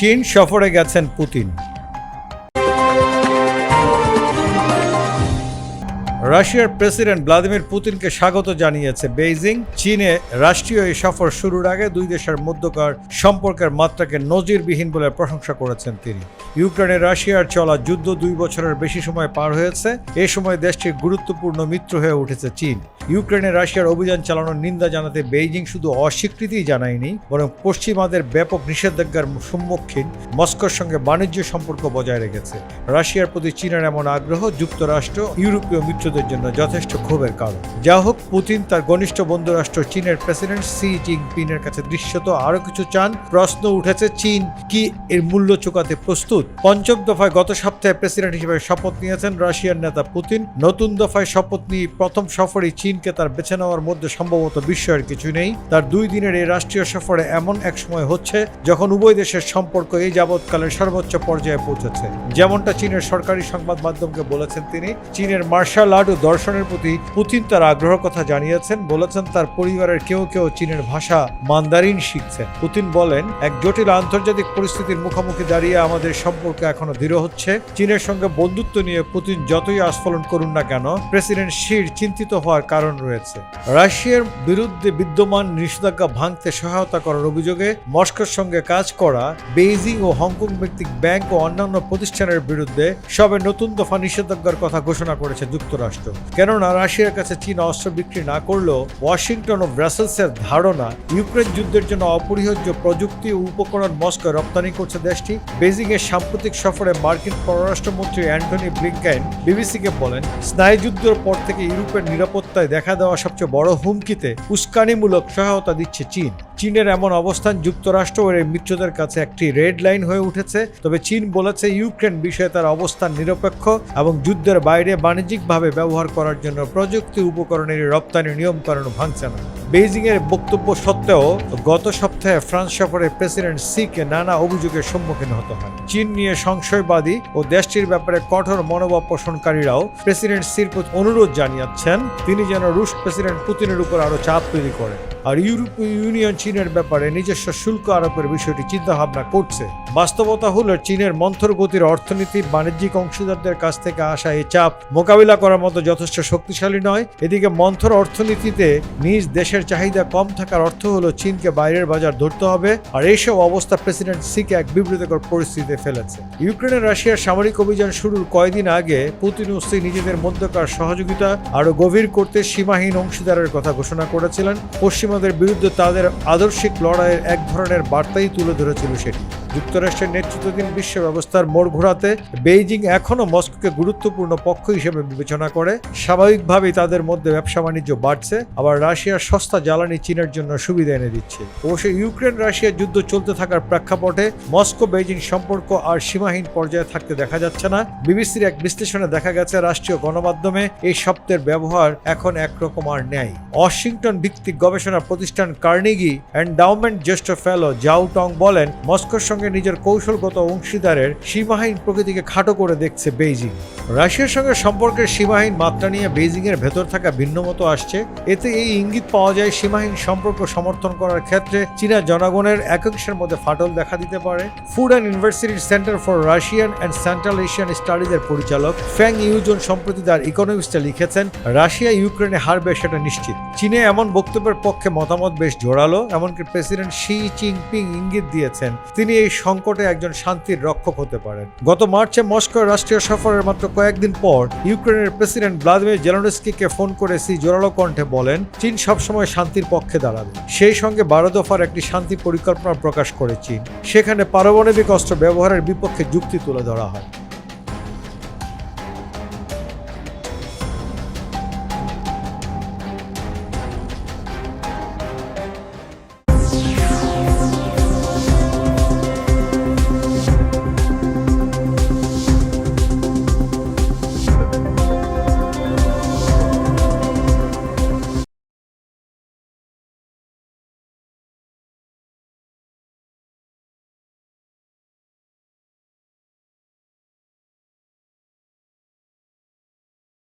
চীন সফরে গেছেন পুতিন। রাশিয়ার প্রেসিডেন্ট ভ্লাদিমির পুতিনকে স্বাগত জানিয়েছে বেইজিং। চীনে রাষ্ট্রীয় এই সফর শুরুর আগে দুই দেশের মধ্যকার সম্পর্কের মাত্রাকে নজিরবিহীন বলে প্রশংসা করেছেন তিনি। ইউক্রেনে রাশিয়ার চলা যুদ্ধ দুই বছরের বেশি সময় পার হয়েছে। এ সময় দেশটির গুরুত্বপূর্ণ মিত্র হয়ে উঠেছে চীন। ইউক্রেনে রাশিয়ার অভিযান চালানোর নিন্দা জানাতে বেইজিং শুধু অস্বীকৃতিই জানায়নি, বরং পশ্চিমাদের ব্যাপক নিষেধাজ্ঞার সম্মুখীন মস্কোর সঙ্গে বাণিজ্য সম্পর্ক বজায় রেখেছে। রাশিয়ার প্রতি চীনের এমন আগ্রহ যুক্তরাষ্ট্র, ইউরোপীয় মিত্রদের জন্য যথেষ্ট ক্ষোভের কারণ। যা হোক, পুতিন তার ঘনিষ্ঠ বন্ধু রাষ্ট্র চীনের প্রেসিডেন্ট সি জিনপিংয়ের কাছে দৃশ্যত আরও কিছু চান। প্রশ্ন উঠেছে, চীন কি এর মূল্য চুকাতে প্রস্তুত? পঞ্চম দফায় গত সপ্তাহে প্রেসিডেন্ট হিসেবে শপথ নিয়েছেন রাশিয়ার নেতা পুতিন। নতুন দফায় শপথ নিয়ে প্রথম সফরেই চীনকে তার বেছে নেওয়ার মধ্যে সম্ভবত বিস্ময়ের কিছু নেই। তার দুই দিনের এই রাষ্ট্রীয় সফরে এমন এক সময় হচ্ছে যখন উভয় দেশের সম্পর্ক এই যাবৎকালের সর্বোচ্চ পর্যায়ে পৌঁছেছে। যেমনটা চীনের সরকারি সংবাদ মাধ্যমকে বলেছেন তিনি, চীনের মার্শাল আর্ট ও দর্শনের প্রতি পুতিন তার আগ্রহ কথা জানিয়েছেন, বলেছেন তার পরিবারের কেউ কেউ চীনের ভাষা মান্দারিন শিখছেন। পুতিন বলেন, এক জটিল আন্তর্জাতিক পরিস্থিতির মুখোমুখি দাঁড়িয়ে আমাদের সম্পর্ক এখনও দৃঢ় হচ্ছে। চীনের সঙ্গে বন্ধুত্ব নিয়ে পুতিন যতই আস্ফলন করুন না কেন, প্রেসিডেন্ট শির চিন্তিত হওয়ার কারণ রয়েছে। রাশিয়ার বিরুদ্ধে বিদ্যমান নিষেধাজ্ঞা ভাঙতে সহায়তা করার অভিযোগে মস্কোর সঙ্গে কাজ করা বেইজিং ও হংকং ভিত্তিক ব্যাংক ও অন্যান্য প্রতিষ্ঠানের বিরুদ্ধে সবে নতুন দফা নিষেধাজ্ঞার কথা ঘোষণা করেছে যুক্তরাষ্ট্র। কেননা, রাশিয়ার কাছে চীন অস্ত্র বিক্রি না করলেও ওয়াশিংটন ও ব্রাসেলসের ধারণা ইউক্রেন যুদ্ধের জন্য অপরিহার্য প্রযুক্তি ও উপকরণ মস্কো রপ্তানি করছে দেশটি। বেজিং এর সাম্প্রতিক সফরে মার্কিন পররাষ্ট্রমন্ত্রী অ্যান্টনি ব্লিংকেন বিবিসিকে বলেন স্নায়ুযুদ্ধের পর থেকে ইউরোপের নিরাপত্তায় দেখা দেওয়া সবচেয়ে বড় হুমকিতে উস্কানিমূলক সহায়তা দিচ্ছে চীন। চীনের এমন অবস্থান যুক্তরাষ্ট্র ও এর মিত্রদের কাছে একটি রেড লাইন হয়ে উঠেছে। তবে চীন বলেছে, ইউক্রেন বিষয়ে তার অবস্থান নিরপেক্ষ এবং যুদ্ধের বাইরে বাণিজ্যিকভাবে ব্যবহার করার জন্য প্রযুক্তি উপকরণের রপ্তানি নিয়মকানুন ভাঙছে না। বেইজিং এর বক্তব্য সত্ত্বেও গত সপ্তাহে ফ্রান্স সফরে প্রেসিডেন্ট সিকে নানা অভিযোগের সম্মুখীন হতে হয়। চীন নিয়ে সংশয়বাদী ও দেশটির ব্যাপারে কঠোর মনোভাব পোষণকারীরাও প্রেসিডেন্ট সির অনুরোধ জানিয়েছেন, তিনি যেন রুশ প্রেসিডেন্ট পুতিনের উপর আরও চাপ তৈরি করেন। আর ইউরোপীয় ইউনিয়ন চীনের ব্যাপারে নিজস্ব শুল্ক আরোপের বিষয়টি চিন্তাভাবনা করছে। বাস্তবতা হলো, চীনের মন্থর গতির অর্থনীতি বাণিজ্যিক অংশীদারদের কাছ থেকে আসা এই চাপ মোকাবিলা করার মতো যথেষ্ট শক্তিশালী নয়। এদিকে মন্থর অর্থনীতিতে নিজ দেশের চাহিদা কম থাকার অর্থ হলো, চীনকে বাইরের বাজার ধরতে হবে। আর এইসব অবস্থা প্রেসিডেন্ট সিকে এক বিব্রতকর পরিস্থিতিতে ফেলেছে। ইউক্রেনের রাশিয়ার সামরিক অভিযান শুরুর কয়েকদিন আগে পুতিন ও নিজেদের মধ্যকার সহযোগিতা আরও গভীর করতে সীমাহীন অংশীদারের কথা ঘোষণা করেছিলেন। পশ্চিমাদের বিরুদ্ধে তাদের আদর্শিক লড়াইয়ের এক ধরনের বার্তাই তুলে ধরেছিল সেটি। যুক্তরাষ্ট্রের নেতৃত্বাধীন বিশ্ব ব্যবস্থার মোড় ঘোরাতে বেইজিং এখনও মস্কোকে গুরুত্বপূর্ণ পক্ষ হিসেবে বিবেচনা করে। স্বাভাবিকভাবেই তাদের মধ্যে ব্যবসা বাণিজ্য বাড়ছে, আবার রাশিয়ার সস্তা জ্বালানি চীনের জন্য সুবিধা এনে দিচ্ছে। অবশ্য ইউক্রেন রাশিয়ার যুদ্ধ চলতে থাকার প্রেক্ষাপটে মস্কো বেইজিং সম্পর্ক আর সীমাহীন পর্যায়ে থাকতে দেখা যাচ্ছে না। বিবিসির এক বিশ্লেষণে দেখা গেছে, রাষ্ট্রীয় গণমাধ্যমে এই শব্দের ব্যবহার এখন একরকম আর নেই। ওয়াশিংটন ভিত্তিক গবেষণা প্রতিষ্ঠান কার্নিগি এন্ডাউমেন্ট জ্যেষ্ঠ ফেলো জাউ টং বলেন, মস্কোর সঙ্গে নিজের কৌশলগত অংশীদারের সীমাহীন প্রকৃতিকে খাটো করে দেখছে বেইজিং। রাশিয়ার সঙ্গে সম্পর্কের সীমাহীন মাত্রা নিয়ে বেইজিং এর ভেতর থাকা ভিন্নমত আসছে। এতে এই ইঙ্গিত পাওয়া যায় সীমাহীন সম্পর্ক সমর্থন করার ক্ষেত্রে চীনা জনগণের একাংশের মধ্যে ফাটল দেখা দিতে পারে। ফুড অ্যান্ড ইউনিভার্সিটির centre for Russian and central Asian স্টাডিজের পরিচালক ফ্যাং ইউজন সম্প্রতি তার ইকোনমিক্সটা লিখেছেন, রাশিয়া ইউক্রেনে হারবে সেটা নিশ্চিত। চীনে এমন বক্তব্যের পক্ষে মতামত বেশ জোরালো, এমনকি প্রেসিডেন্ট শি জিনপিং ইঙ্গিত দিয়েছেন। তিনি এই সংকটে একজন শান্তির রক্ষক হতে পারেন। গত মার্চে মস্কোর রাষ্ট্রীয় সফরের মাত্র কয়েকদিন পর ইউক্রেনের প্রেসিডেন্ট ভ্লাদিমির জেলনস্কিকে ফোন করে সি জোরালো কণ্ঠে বলেন, চীন সবসময় শান্তির পক্ষে দাঁড়াবে। সেই সঙ্গে বারো দফার একটি শান্তি পরিকল্পনা প্রকাশ করে চীন। সেখানে পারমাণবিক অস্ত্র ব্যবহারের বিপক্ষে যুক্তি তুলে ধরা হয়।